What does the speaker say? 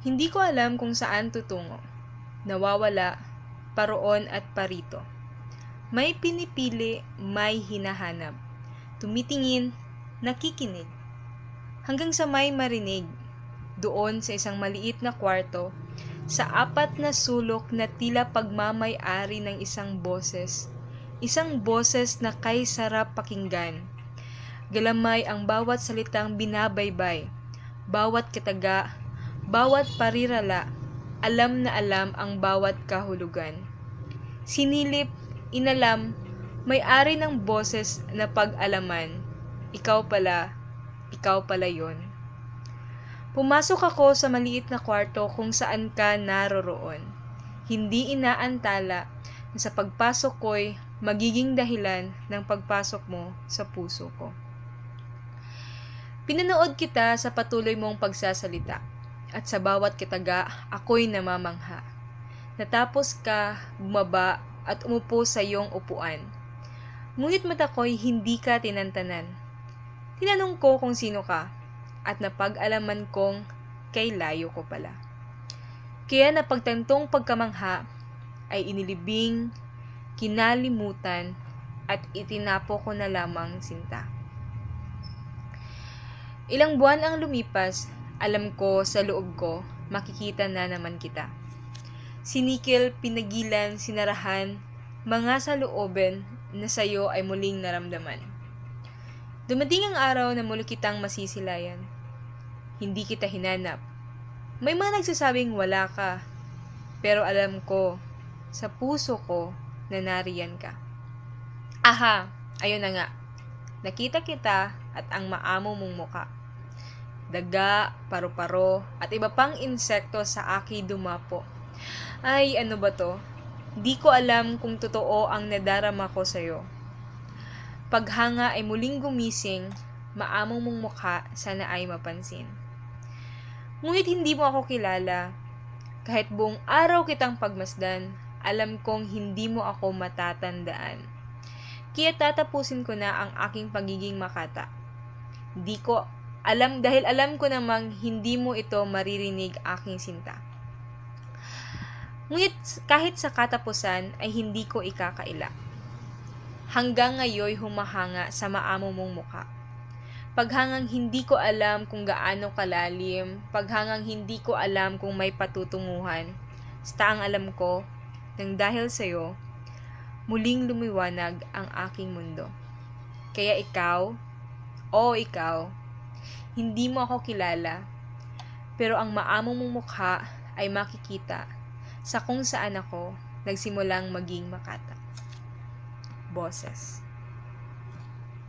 Hindi ko alam kung saan tutungo. Nawawala, paroon at parito. May pinipili, may hinahanap. Tumitingin, nakikinig. Hanggang sa may marinig, doon sa isang maliit na kwarto, sa apat na sulok na tila pagmamay-ari ng isang boses, isang boses na kay sarap pakinggan. Galamay ang bawat salitang binabaybay, bawat kataga, bawat parirala, alam na alam ang bawat kahulugan. Sinilip, inalam, may-ari ng boses na pag-alaman, ikaw pala, ikaw pala yon. Pumasok ako sa maliit na kwarto kung saan ka naroroon. Hindi inaantala na sa pagpasok ko'y magiging dahilan ng pagpasok mo sa puso ko. Pinanood kita sa patuloy mong pagsasalita at sa bawat kitaga ako'y namamangha. Natapos ka bumaba at umupo sa iyong upuan. Ngunit mata ko'y hindi ka tinantanan. Tinanong ko kung sino ka at napag-alaman kong kay layo ko pala. Kaya napagtantong pagkamangha ay inilibing, kinalimutan, at itinapo ko na lamang sinta. Ilang buwan ang lumipas, alam ko sa loob ko, makikita na naman kita. Sinikil, pinagilan, sinarahan, mga sa looben na sayo ay muling naramdaman. Dumating ang araw na muli kitang masisilayan. Hindi kita hinanap. May mga nagsasabing wala ka. Pero alam ko, sa puso ko, na nariyan ka. Aha, ayun na nga. Nakita kita at ang maamo mong muka. Daga, paru-paro, at iba pang insekto sa aki dumapo. Ay, ano ba to? Di ko alam kung totoo ang nadarama ko sa'yo. Paghanga ay muling gumising, maamong mong mukha, sana ay mapansin. Ngunit hindi mo ako kilala. Kahit buong araw kitang pagmasdan, alam kong hindi mo ako matatandaan. Kaya tatapusin ko na ang aking pagiging makata. Di ko alam dahil alam ko namang hindi mo ito maririnig aking sinta. Ngunit kahit sa katapusan ay hindi ko ikakaila hanggang ngayoy humahanga sa maamo mong mukha. Paghangang hindi ko alam kung gaano kalalim, paghangang hindi ko alam kung may patutunguhan, basta ang alam ko, nang dahil sa'yo, muling lumiwanag ang aking mundo. Kaya ikaw, o ikaw, hindi mo ako kilala, pero ang maamo mong mukha ay makikita sa kung saan ako nagsimulang maging makata boses.